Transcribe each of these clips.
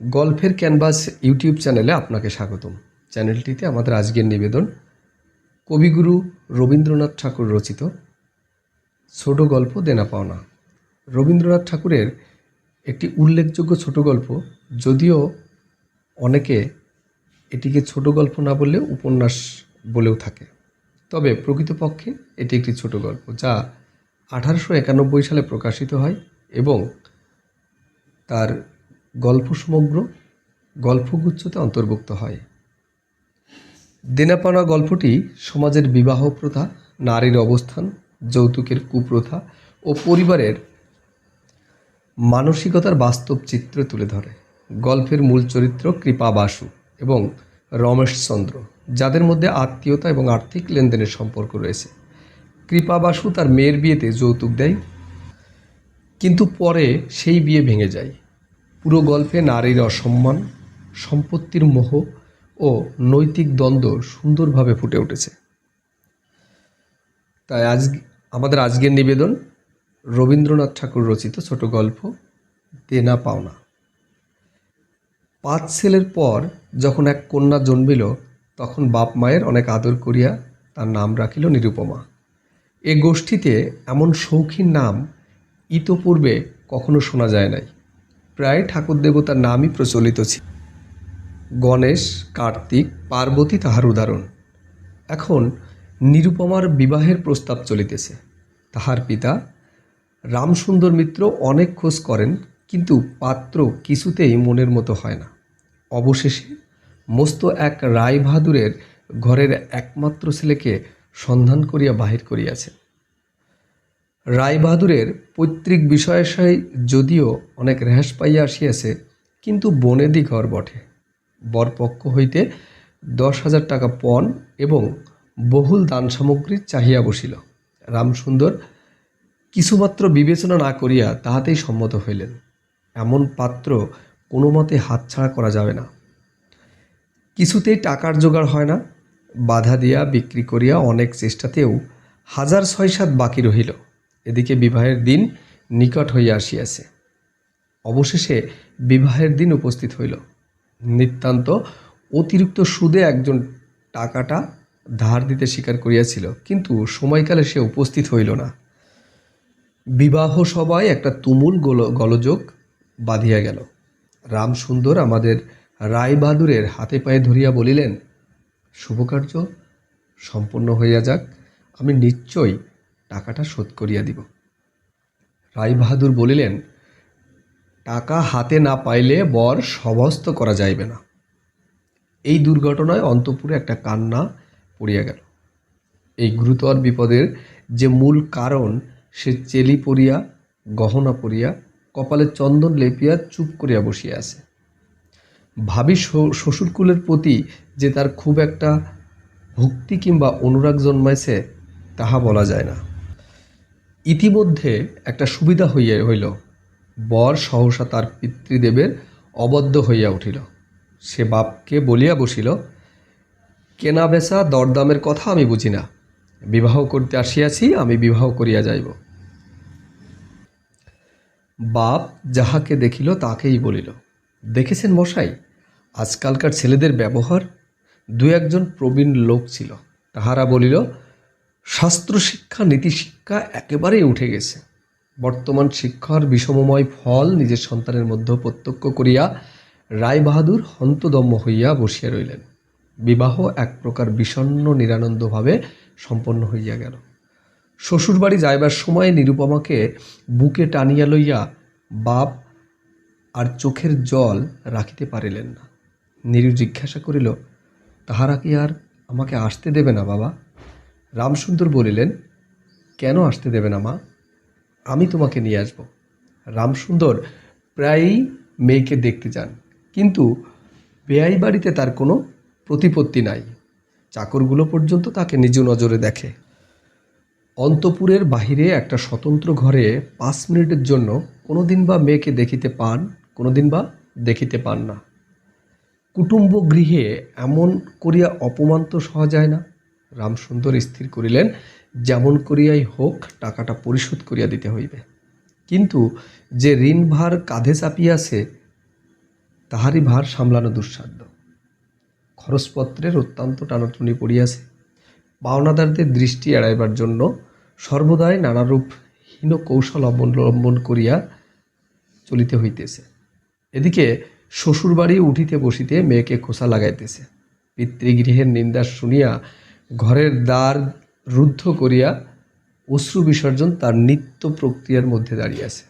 গল্পের canvas YouTube চ্যানেলে আপনাকে স্বাগতম। চ্যানেলটিতে আমাদের আজকের নিবেদন, কবিগুরু রবীন্দ্রনাথ ঠাকুর রচিত ছোট গল্প দেনা পাওনা। রবীন্দ্রনাথ ঠাকুরের একটি উল্লেখযোগ্য ছোট গল্প, যদিও অনেকে এটিকে ছোট গল্প না বললে উপন্যাস বলেও থাকে। তবে প্রকৃতপক্ষে এটি একটি ছোট গল্প, যা আঠারোশো একানব্বই সালে প্রকাশিত হয় এবং তার গল্প সমগ্র গল্পগুচ্ছতে অন্তর্ভুক্ত হয়। দেনাপানা গল্পটি সমাজের বিবাহ প্রথা, নারীর অবস্থান, যৌতুকের কুপ্রথা ও পরিবারের মানসিকতার বাস্তব চিত্র তুলে ধরে। গল্পের মূল চরিত্র কৃপা বাসু এবং রমেশচন্দ্র যাদের মধ্যে আত্মীয়তা এবং আর্থিক লেনদেনের সম্পর্ক রয়েছে। কৃপা বাসু তার মেয়ের বিয়েতে যৌতুক দেয়, কিন্তু পরে সেই বিয়ে ভেঙে যায়। পুরো গল্পে নারীর অসম্মান, সম্পত্তির মোহ ও নৈতিক দ্বন্দ্ব সুন্দরভাবে ফুটে উঠেছে। তাই আজ আমাদের আজকের নিবেদন রবীন্দ্রনাথ ঠাকুর রচিত ছোট গল্প, দেনা পাওনা। পাঁচ ছেলের পর যখন এক কন্যা জন্মিল, তখন বাপ মায়ের অনেক আদর করিয়া তার নাম রাখিল নিরুপমা। এ গোষ্ঠীতে এমন শৌখিন নাম ইতপূর্বে কখনো শোনা যায় নাই। প্রায় ঠাকুর দেবতার নামই প্রচলিত ছিল। গণেশ, কার্তিক, পার্বতী তাহার উদাহরণ। এখন নিরুপমার বিবাহের প্রস্তাব চলিতেছে। তাহার পিতা রামসুন্দর মিত্র অনেক খোঁজ করেন, কিন্তু পাত্র কিছুতেই মনের মতো হয় না। অবশেষে মস্ত এক রায় বাহাদুরের ঘরের একমাত্র ছেলেকে সন্ধান করিয়া বাহির করিয়াছে রায়বাহাদুরের পৈতৃক বিষয়াশয় যদিও অনেক রেহাস পাইয়া আসিয়াছে, কিন্তু বনেদি ঘর বটে। বরপক্ষ হইতে দশ হাজার টাকা পণ এবং বহুল দান সামগ্রী চাহিয়া বসিল। রামসুন্দর কিছুমাত্র বিবেচনা না করিয়া তাহাতেই সম্মত হইলেন। এমন পাত্র কোনো মতে হাতছাড়া করা যাবে না। কিছুতেই টাকার জোগাড় হয় না। বাধা দিয়া বিক্রি করিয়া অনেক চেষ্টাতেও হাজার ছয় সাত বাকি রহিল। এদিকে বিবাহের দিন নিকট হইয়া আসিয়াছে। অবশেষে বিবাহের দিন উপস্থিত হইল। নিতান্ত অতিরিক্ত সুদে একজন টাকাটা ধার দিতে স্বীকার করিয়াছিল, কিন্তু সময়কালে সে উপস্থিত হইল না। বিবাহ সবাই একটা তুমুল গোল, গলযোগ বাঁধিয়া গেল। রামসুন্দর আমাদের রায়বাহাদুরের হাতে পায়ে ধরিয়া বলিলেন শুভকার্য সম্পন্ন হইয়া যাক। আমি নিশ্চয়ই টাকাটা শোধ করিয়া দিব। রায়বাহাদুর বলিলেন, টাকা হাতে না পাইলে বর সবস্ত করা যাইবে না। এই দুর্ঘটনায় অন্তপুরে একটা কান্না পড়িয়া গেল। এই গুরুতর বিপদের যে মূল কারণ, সে চেলি পরিয়া, গহনা পরিয়া, কপালে চন্দন লেপিয়া চুপ করিয়া বসিয়া আছে। ভাবি শ্বশুর- শ্বশুরকুলের প্রতি যে তার খুব একটা ভক্তি কিংবা অনুরাগ জন্মাইছে, তাহা বলা যায় না। ইতিমধ্যে একটা সুবিধা হইয়া হইল। বর সহসা তার পিতৃদেবের অবদ্ধ হইয়া উঠিল। সে বাপকে বলিয়া বসিল, কেনা বেচা দরদামের কথা আমি বুঝি না। বিবাহ করতে আসিয়াছি, আমি বিবাহ করিয়া যাইব বাপ যাহাকে দেখিল, তাকেই বলিল, দেখেছেন মশাই, আজকালকার ছেলেদের ব্যবহার, দু একজন প্রবীণ লোক ছিল। তাহারা বলিল শাস্ত্র শিক্ষা, নীতি শিক্ষা একেবারেই উঠে গেছে। বর্তমান শিক্ষার বিষমময় ফল নিজের সন্তানের মধ্যে প্রত্যক্ষ করিয়া রায়বাহাদুর হন্তদম্য হইয়া বসিয়া রইলেন। বিবাহ এক প্রকার বিষণ্ন নিরানন্দভাবে সম্পন্ন হইয়া গেল। শ্বশুরবাড়ি যাইবার সময় নিরুপমাকে বুকে টানিয়া লইয়া বাপ আর চোখের জল রাখিতে পারিলেন না। নিরু জিজ্ঞাসা করিল, তাহারা কি আর আমাকে আসতে দেবে না বাবা? রামসুন্দর বলিলেন, কেন আসতে দেবে না মা? আমি তোমাকে নিয়ে আসব। রামসুন্দর প্রায়ই মেয়েকে দেখতে যান, কিন্তু বেয়াই বাড়িতে তার কোনো প্রতিপত্তি নাই। চাকরগুলো পর্যন্ত তাকে নিজ নজরে দেখে। অন্তপুরের বাহিরে একটা স্বতন্ত্র ঘরে পাঁচ মিনিটের জন্য কোনো দিন বা মেয়েকে দেখিতে পান কোনো দিন বা দেখিতে পান না। কুটুম্ব গৃহে এমন করিয়া অপমান তো সহা যায় না। রামসুন্দর স্থির করিলেন, যেমন করিয়াই হোক, টাকাটা পরিশোধ করিয়া দিতে হইবে। কিন্তু যে ঋণভার কাঁধে চাপিয়াছে, তাহারই ভার সামলানো দুঃসাধ্য। খরচপত্রের অত্যন্ত টানাটুনি পড়িয়াছে। পাওনাদারদের দৃষ্টি এড়াইবার জন্য সর্বদাই নানারূপ হীন কৌশল অবলম্বন করিয়া চলিতে হইতেছে। এদিকে শ্বশুরবাড়ি উঠিতে বসিতে মেয়েকে খোসা লাগাইতেছে। পিতৃগৃহের নিন্দা শুনিয়া ঘরের দ্বার রুদ্ধ করিয়া অশ্রু বিসর্জন তার নিত্য প্রক্রিয়ার মধ্যে দাঁড়িয়েছে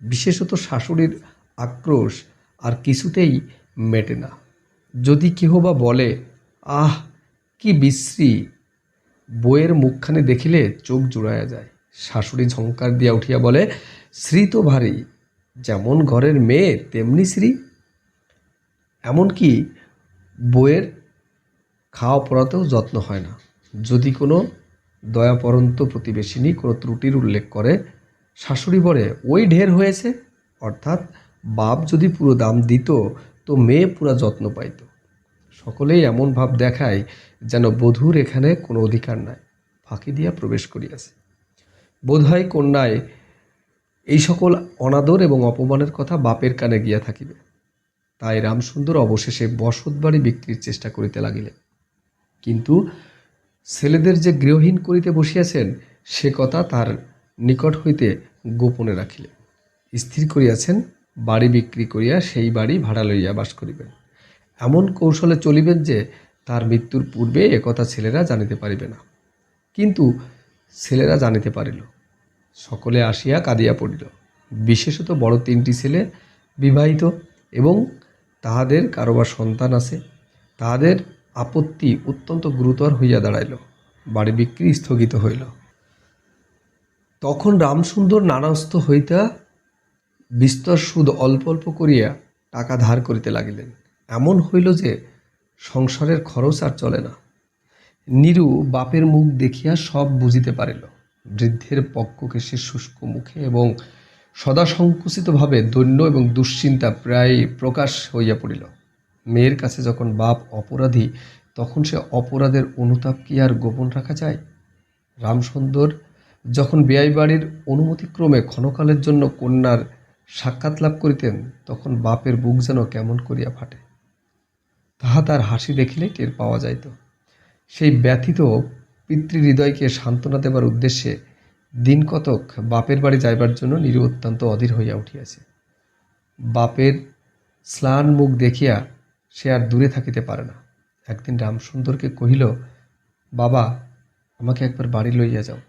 বিশেষত শাশুড়ির আক্রোশ আর কিছুতেই মেটে না। যদি কেহ বা বলে, আহ, কি বিশ্রী! বইয়ের মুখখানি দেখিলে চোখ জুড়াইয়া যায়। শাশুড়ি ঝঙ্কার দিয়া উঠিয়া বলে, শ্রী তো ভারী, যেমন ঘরের মেয়ে, তেমনি শ্রী। এমনকি বইয়ের খাওয়া পড়াতেও যত্ন হয় না। যদি কোনো দয়াপরন্ত প্রতিবেশিনী কোনো ত্রুটির উল্লেখ করে, শাশুড়ি বলে, ওই ঢের হয়েছে। অর্থাৎ, বাপ যদি পুরো দাম দিত, তো মেয়ে পুরো যত্ন পাইত। সকলেই এমন ভাব দেখায় যেন বধূর এখানে কোনো অধিকার নাই, ফাঁকি দিয়া প্রবেশ করিয়াছে। বোধহয় কন্যায় এই সকল অনাদর এবং অপমানের কথা বাপের কানে গিয়া থাকিবে। তাই রামসুন্দর অবশেষে বসত বাড়ি বিক্রির চেষ্টা করিতে লাগিলেন। কিন্তু ছেলেদের যে গৃহহীন করিতে বসিয়াছেন, সে কথা তার নিকট হইতে গোপনে রাখিলেন। স্থির করিয়াছেন, বাড়ি বিক্রি করিয়া সেই বাড়ি ভাড়া লইয়া বাস করিবেন। এমন কৌশলে চলিবেন যে তার মৃত্যুর পূর্বে একথা ছেলেরা জানিতে পারিবে না। কিন্তু ছেলেরা জানিতে পারিল। সকলে আসিয়া কাঁদিয়া পড়িল। বিশেষত বড় তিনটি ছেলে বিবাহিত এবং তাহাদের কারোবার সন্তান আছে। তাহাদের আপত্তি অত্যন্ত গুরুতর হইয়া দাঁড়াইল, বাড়ি বিক্রি স্থগিত হইল। তখন রামসুন্দর নানাস্ত হইতা বিস্তর সুদ অল্প অল্প করিয়া টাকা ধার করিতে লাগিলেন। এমন হইল যে সংসারের খরচ আর চলে না। নিরু বাপের মুখ দেখিয়া সব বুঝিতে পারিল, বৃদ্ধের পক্ষকেশের শুষ্ক মুখে এবং সদা সংকুচিতভাবে দৈন্য এবং দুশ্চিন্তা প্রায় প্রকাশ হইয়া পড়িল। মেয়ের কাছে যখন বাপ অপরাধী, তখন সে অপরাধের অনুতাপ কি আর গোপন রাখা যায়? রামসুন্দর যখন বেআই বাড়ির অনুমতিক্রমে ক্ষণকালের জন্য কন্যার সাক্ষাৎ লাভ করিতেন, তখন বাপের বুক যেন কেমন করিয়া ফাটে। তাহা তার হাসি দেখিলে টের পাওয়া যাইত। সেই ব্যথিত পিতৃহৃদয়কে সান্ত্বনা দেবার উদ্দেশ্যে দিন কতক বাপের বাড়ি যাইবার জন্য নিরু অত্যন্ত অধীর হইয়া উঠিয়াছে। বাপের স্নান মুখ দেখিয়া সে আর দূরে থাকিতে পারে না। একদিন রামসুন্দরকে কহিল, বাবা, আমাকে একবার বাড়ি লইয়া যাও।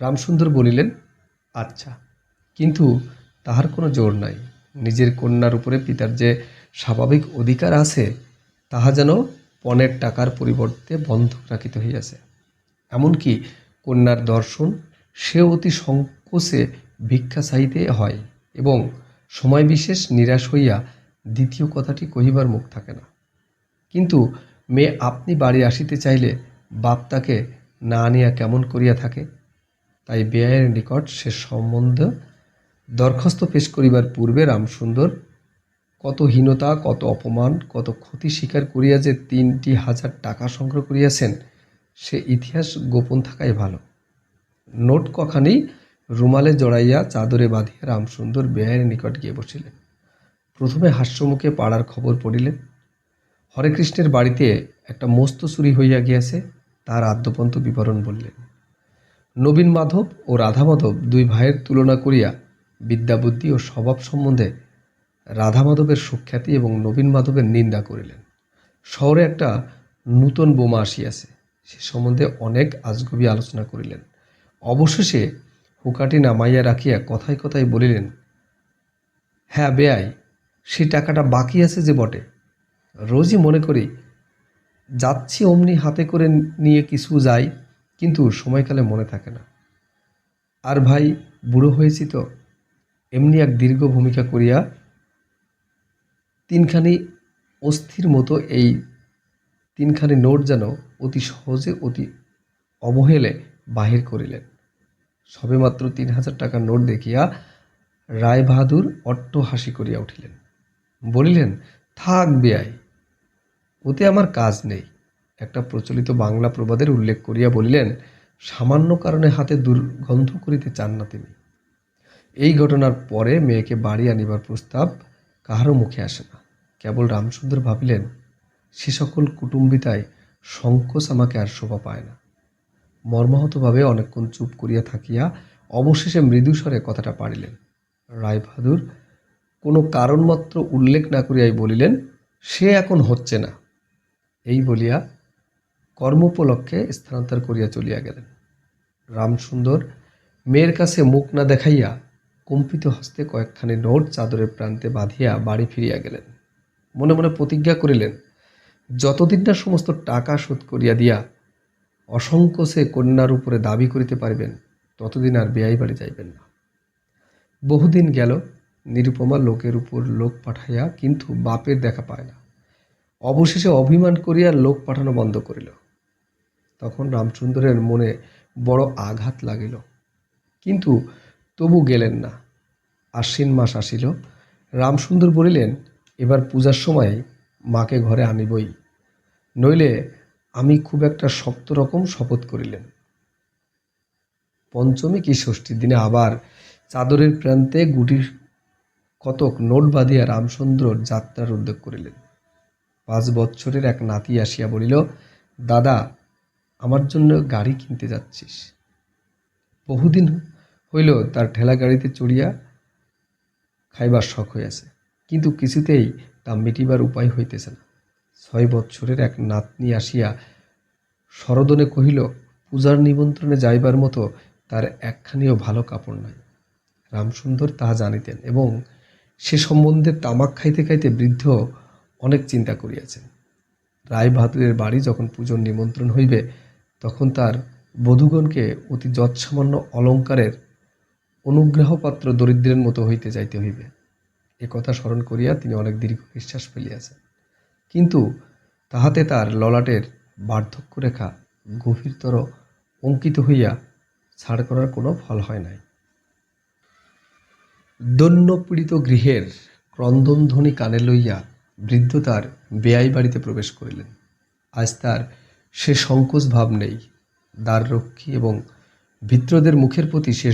রামসুন্দর বলিলেন আচ্ছা কিন্তু তাহার কোনো জোর নাই। নিজের কন্যার উপরে পিতার যে স্বাভাবিক অধিকার আছে, তাহা যেন পণের টাকার পরিবর্তে বন্ধক রাখিতে হইয়াছে। এমনকি কন্যার দর্শন সে অতি সংকোচে ভিক্ষা চাইতে হয় এবং সময় বিশেষ নিরাশ হইয়া দ্বিতীয় কথাটি কহিবার মুখ থাকে না। কিন্তু মেয়ে আপনি বাড়ি আসিতে চাইলে বাপ তাকে না আনিয়া কেমন করিয়া থাকে? তাই বেআইয়ের নিকট সে সম্বন্ধ দরখাস্ত পেশ করিবার পূর্বে রামসুন্দর কত হীনতা, কত অপমান, কত ক্ষতি স্বীকার করিয়া যে তিনটি হাজার টাকা সংগ্রহ করিয়াছেন, সে ইতিহাস গোপন থাকাই ভালো। নোট কখানি রুমালে জড়াইয়া চাদরে বাঁধিয়া রামসুন্দর বেআইয়ের নিকট গিয়ে বসিলেন। প্রথমে হাস্যমুখে পাড়ার খবর পড়িলেন। হরেকৃষ্ণের বাড়িতে একটা মস্ত চুরি হইয়া গিয়াছে, তার আদ্যপন্ত বিবরণ বললেন। নবীন মাধব ও রাধা মাধব দুই ভাইয়ের তুলনা করিয়া বিদ্যাবুদ্ধি ও স্বভাব সম্বন্ধে রাধা মাধবের সুখ্যাতি এবং নবীন মাধবের নিন্দা করিলেন। শহরে একটা নূতন বোমা আসিয়াছে, সে সম্বন্ধে অনেক আজগুবি আলোচনা করিলেন। অবশেষে হুকাটি নামাইয়া রাখিয়া কথায় কথায় বলিলেন হ্যাঁ বেয়াই সেই টাকাটা বাকি আছে যে বটে। রোজই মনে করি, যাচ্ছি অমনি হাতে করে নিয়ে কিছু যাই, কিন্তু সময়কালে মনে থাকে না। আর ভাই, বুড়ো হয়েছি তো, এমনি এক দীর্ঘ ভূমিকা করিয়া তিনখানি অস্থির মতো এই তিনখানি নোট যেন অতি সহজে, অতি অবহেলে বাহির করিলেন। সবেমাত্র তিন হাজার টাকার নোট দেখিয়া রায় বাহাদুর অট্ট হাসি করিয়া উঠিলেন। বলিলেন, থাক বেয়াই, ওতে আমার কাজ নেই। একটা প্রচলিত বাংলা প্রবাদের উল্লেখ করিয়া বলিলেন, সামান্য কারণে হাতে দুর্গন্ধ করিতে চান না তিনি। এই ঘটনার পরে মেয়েকে বাড়ি আনিবার প্রস্তাব কাহারও মুখে আসে না। কেবল রামসুন্দর ভাবিলেন, সে সকল কুটুম্বিতায় সংকোচ আমাকে আর শোভা পায় না। মর্মাহতভাবে অনেকক্ষণ চুপ করিয়া থাকিয়া অবশেষে মৃদুস্বরে কথাটা পারিলেন রায়বাহাদুর কোনো কারণমাত্র উল্লেখ না করিয়াই বলিলেন, সে এখন হচ্ছে না। এই বলিয়া কর্মোপলক্ষে স্থানান্তর করিয়া চলিয়া গেলেন। রামসুন্দর মেয়ের কাছে মুখ না দেখাইয়া কম্পিত হস্তে কয়েকখানি নোট চাদরের প্রান্তে বাঁধিয়া বাড়ি ফিরিয়া গেলেন। মনে মনে প্রতিজ্ঞা করিলেন, যতদিন না সমস্ত টাকা শোধ করিয়া দিয়া অসংকোচে কন্যার উপরে দাবি করিতে পারিবেন, ততদিন আর বেয়াই বাড়ি যাইবেন না। বহুদিন গেল নিরুপমা লোকের উপর লোক পাঠাইয়া কিন্তু বাপের দেখা পায় না। অবশেষে অভিমান করিয়া লোক পাঠানো বন্ধ করিল। তখন রামচন্দ্রের মনে বড় আঘাত লাগিল। কিন্তু তবু গেলেন না। আশ্বিন মাস আসিল। রামসুন্দর বলিলেন, এবার পূজার সময় মাকে ঘরে আনিবই। নইলে আমি খুব একটা শক্ত রকম শপথ করিলেন। পঞ্চমী কি ষষ্ঠীর দিনে আবার চাদরের প্রান্তে গুটির কতক নোট বাঁধিয়া রামচন্দ্র যাত্রার উদ্যোগ করিলেন। পাঁচ বৎসরের এক নাতি আসিয়া বলিল, দাদা, আমার জন্য গাড়ি কিনতে যাচ্ছিস। বহুদিন হইল তার ঠেলা গাড়িতে চড়িয়া খাইবার শখ হইয়াছে, কিন্তু কিছুতেই তা মিটিবার উপায় হইতেছে না। ছয় বৎসরের এক নাতনি আসিয়া সরদনে কহিল, পূজার নিমন্ত্রণে যাইবার মতো তার একখানিও ভালো কাপড় নাই। রামসুন্দর তাহা জানিতেন এবং সে সম্বন্ধে তামাক খাইতে খাইতে বৃদ্ধ অনেক চিন্তা করিয়াছেন। রায় বাহাদুরের বাড়ি যখন পুজোর নিমন্ত্রণ হইবে, তখন তার বধূগণকে অতি যৎসামান্য অলঙ্কারের অনুগ্রহপাত্র দরিদ্রের মতো হইতে যাইতে হইবে। এ কথা স্মরণ করিয়া তিনি অনেক দীর্ঘ নিঃশ্বাস ফেলিয়াছেন। কিন্তু তাহাতে তার ললাটের বার্ধক্য রেখা গভীরতর অঙ্কিত হইয়া ছাড় করার কোনো ফল হয় নাই। দৈন্যপীড়িত গৃহের ক্রন্দনধ্বনি কানে লইয়া বৃদ্ধ তার বেয়াই বাড়িতে প্রবেশ করিলেন। আজ তার সে সংকোচ ভাব নেই। দ্বাররক্ষী এবং ভিত্রদের মুখের প্রতি সে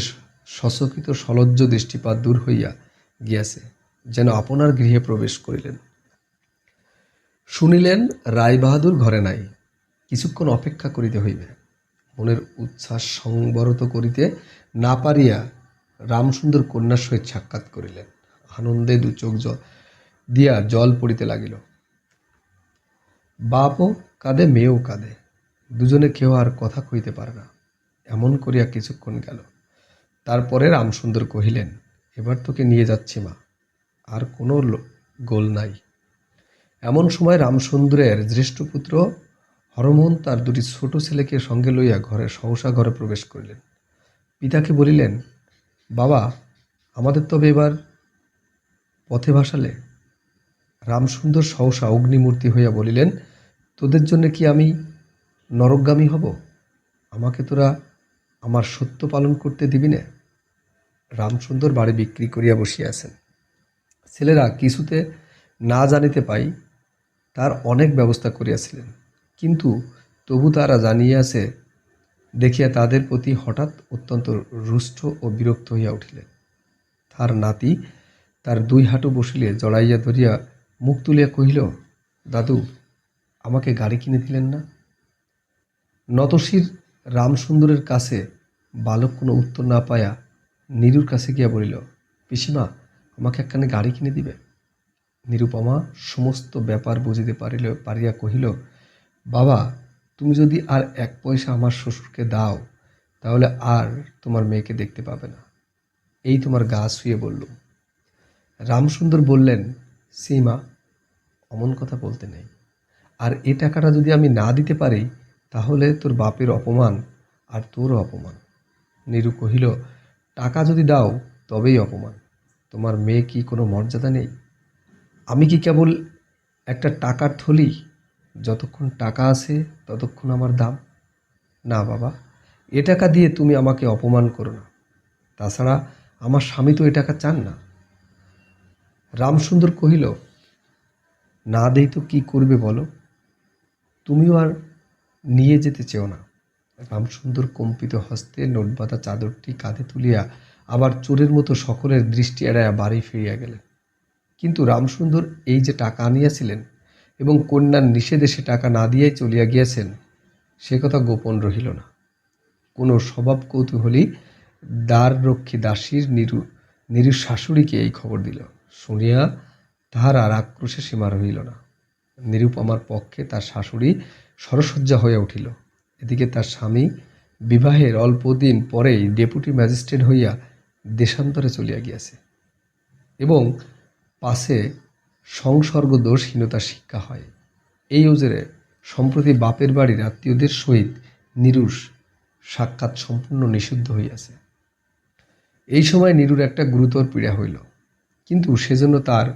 সচকিত সলজ্জ দৃষ্টিপাত দূর হইয়া গিয়াছে, যেন আপনার গৃহে প্রবেশ করিলেন। শুনিলেন, রায়বাহাদুর ঘরে নাই, কিছুক্ষণ অপেক্ষা করিতে হইবে। মনের উচ্ছ্বাস সংবরত করিতে না পারিয়া রামসুন্দর কন্যার সহিত সাক্ষাৎ করিলেন। আনন্দে দু চোখ দিয়া জল পড়িতে লাগিল। বাপও কাঁদে, মেয়েও কাঁদে। দুজনে কেউ আর কথা কইতে পারে না। এমন করিয়া কিছুক্ষণ গেল। তারপরে রামসুন্দর কহিলেন, এবার তোকে নিয়ে যাচ্ছি মা। আর কোনো গোল নাই। এমন সময় রামসুন্দরের জ্যেষ্ঠ পুত্র হরমোহন তার দুটি ছোট ছেলেকে সঙ্গে লইয়া ঘরে সহসা ঘরে প্রবেশ করিলেন। পিতাকে বলিলেন বাবা, আমাদের তবে এবার পথে ভাসালে? রামসুন্দর সহসা অগ্নিমূর্তি হইয়া বলিলেন, তোদের জন্য কি আমি নরকগামী হব? আমাকে তোরা আমার সত্য পালন করতে দিবি না? রামসুন্দর বাড়ি বিক্রি করিয়া বসিয়াছেন। ছেলেরা কিছুতে না জানিতে পাই, তার অনেক ব্যবস্থা করিয়াছিলেন। কিন্তু তবু তারা জানিয়াছে দেখিয়া তাদের প্রতি হঠাৎ অত্যন্ত রুষ্ট ও বিরক্ত হইয়া উঠিলেন। তার নাতি তার দুই হাঁটু বসিলে জড়াইয়া ধরিয়া মুখ তুলিয়া কহিল, দাদু, আমাকে গাড়ি কিনে দিলেন না? নতশির রামসুন্দরের কাছে বালক কোনো উত্তর না পায়া নীরুর কাছে গিয়া বলিল, পিসিমা, আমাকে একখানে গাড়ি কিনে দিবে? নিরুপমা সমস্ত ব্যাপার বুঝিতে পারিল, পারিয়া কহিল, বাবা তুমি যদি আর এক পয়সা আমার শ্বশুরকে দাও, তাহলে আর তোমার মেয়েকে দেখতে পাবে না। এই তোমার গা শুয়ে বলল। রামসুন্দর বললেন সীমা অমন কথা বলতে নেই। আর এ টাকাটা যদি আমি না দিতে পারি, তাহলে তোর বাপের অপমান আর তোরও অপমান। নিরু কহিল, টাকা যদি দাও, তবেই অপমান। তোমার মেয়ে কি কোনো মর্যাদা নেই? আমি কি কেবল একটা টাকার থলি যতক্ষণ টাকা আছে, ততক্ষণ আমার দাম। না বাবা, এ টাকা দিয়ে তুমি আমাকে অপমান করো না। তাছাড়া আমার স্বামী তো এ টাকা চান না। রামসুন্দর কহিল, না দেই তো কি করবে বলো? তুমিও আর নিয়ে যেতে চেও না। রামসুন্দর কম্পিত হস্তে নোটবাঁধা চাদরটি কাঁধে তুলিয়া আবার চোরের মতো সকলের দৃষ্টি এড়াইয়া বাড়ি ফিরিয়া গেলেন। কিন্তু রামসুন্দর এই যে টাকা আনিয়াছিলেন এবং কন্যার নিষেধে সে টাকা না দিয়াই চলিয়া গিয়াছেন, সে কথা গোপন রহিল না। কোনো স্বভাব কৌতূহলী দ্বাররক্ষী দাসীর নিরু নিরু শাশুড়িকে এই খবর দিল। শুনিয়া তাহার আর আক্রোশে সীমা রহিল না। নিরুপমার পক্ষে তার শাশুড়ি সরসজ্জা হইয়া উঠিল। এদিকে তার স্বামী বিবাহের অল্পদিন পরেই ডেপুটি ম্যাজিস্ট্রেট হইয়া দেশান্তরে চলিয়া গিয়াছে এবং পাশে সংসর্গ দোষহীনতার শিক্ষা হয়। এই ওজরে সম্প্রতি বাপের বাড়ির আত্মীয়দের সহিত নিরুষ সাক্ষাৎ সম্পূর্ণ নিষিদ্ধ হইয়াছে। এই সময় নিরুর একটা গুরুতর পীড়া হইল, কিন্তু সেজন্য তার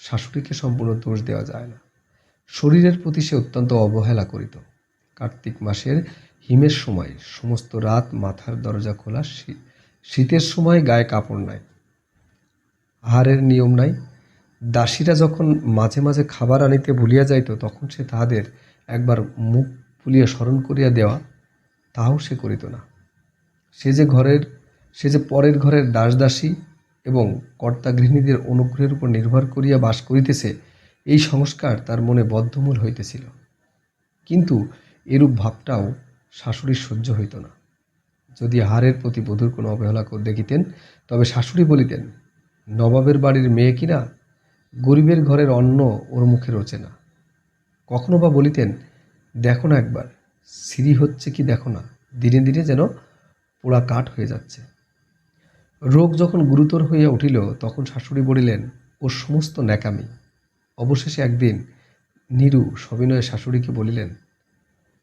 শাশুড়িকে সম্পূর্ণ দোষ দেওয়া যায় না। শরীরের প্রতি সে অত্যন্ত অবহেলা করিত। কার্তিক মাসের হিমের সময় সমস্ত রাত মাথার দরজা খোলা শীতের সময় গায়ে কাপড় নাই। আহারের নিয়ম নাই দাসীরা যখন মাঝে মাঝে খাবার আনিতে ভুলিয়া যাইত, তখন সে তাহাদের একবার মুখ ফুলিয়া স্মরণ করিয়া দেওয়া, তাহাও সে করিত না। সে যে ঘরের, সে যে পরের ঘরের দাসদাসী এবং কর্তা গৃহিণীদের অনুগ্রহের উপর নির্ভর করিয়া বাস করিতেছে, এই সংস্কার তার মনে বদ্ধমূল হইতেছিল। কিন্তু এরূপ ভাবটাও শাশুড়ির সহ্য হইত না। যদি হারের প্রতি বধূর কোনো অবহেলা দেখিতেন, তবে শাশুড়ি বলিতেন, নবাবের বাড়ির মেয়ে কিনা গরিবের ঘরের অন্ন ওর মুখে রোচে না। কখনো বা বলিতেন, দেখো না একবার, সিঁড়ি হচ্ছে কি দেখো না, দিনে দিনে যেন পোড়া কাঠ হয়ে যাচ্ছে। রোগ যখন গুরুতর হইয়া উঠিল, তখন শাশুড়ি বলিলেন, ওর সমস্ত ন্যাকামি। অবশেষে একদিন নীরু সবিনয়ে শাশুড়িকে বলিলেন,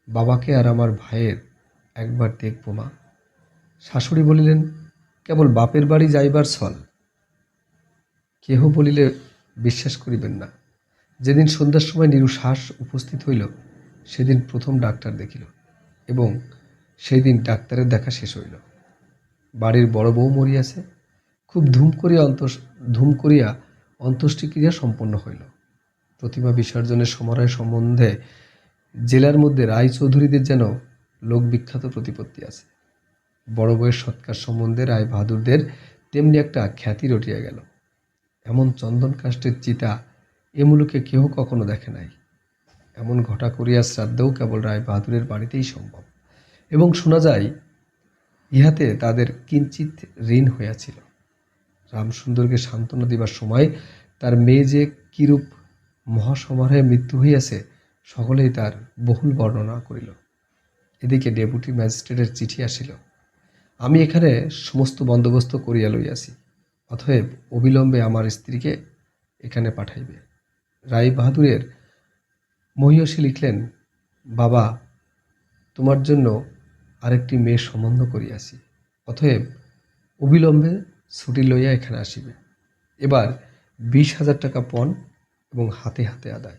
বাবাকে আর আমার ভাইয়ের একবার দেখব মা। শাশুড়ি বলিলেন, কেবল বাপের বাড়ি যাইবার ছল। কেহ বলিলে বিশ্বাস করিবেন না। যেদিন সন্ধ্যার সময় নীরু শ্বাস উপস্থিত হইল, সেদিন প্রথম ডাক্তার দেখিল এবং সেই দিন ডাক্তারের দেখা শেষ হইল। বাড়ির বড় বউ মরিয়াছে খুব ধুম করিয়া অন্ত ধুম করিয়া অন্ত্যেষ্টিক্রিয়া সম্পন্ন হইল। প্রতিমা বিসর্জনের সমারোহ সম্বন্ধে জেলার মধ্যে রায়চৌধুরীদের যেন লোকবিখ্যাত প্রতিপত্তি আছে। বড় বউয়ের সৎকার সম্বন্ধে রায় বাহাদুরদের তেমনি একটা খ্যাতি রটিয়া গেল। এমন চন্দন কাষ্টের চিতা এ মুলুকে কেহ কখনো দেখে নাই। এমন ঘটা করিয়া শ্রাদ্ধও কেবল রায় বাহাদুরের বাড়িতেই সম্ভব। এবং শোনা যায়, ইহাতে তাদের কিঞ্চিত ঋণ হইয়াছিল। রামসুন্দরকে সান্ত্বনা দিবার সময় তার মেয়ে যে কিরূপ মহাসমারোহে মৃত্যু হইয়াছে, সকলেই তার বহুল বর্ণনা করিল। এদিকে ডেপুটি ম্যাজিস্ট্রেটের চিঠি আসিল। আমি এখানে সমস্ত বন্দোবস্ত করিয়া লইয়াছি। অতএব অবিলম্বে আমার স্ত্রীকে এখানে পাঠাইবে। রায় বাহাদুরের মহিয়সী লিখলেন, বাবা, তোমার জন্য আরেকটি মেয়ের সম্বন্ধ করিয়াছি। অতএব অবিলম্বে ছুটি লইয়া এখানে আসিবে। এবার বিশ হাজার টাকা পণ এবং হাতে হাতে আদায়।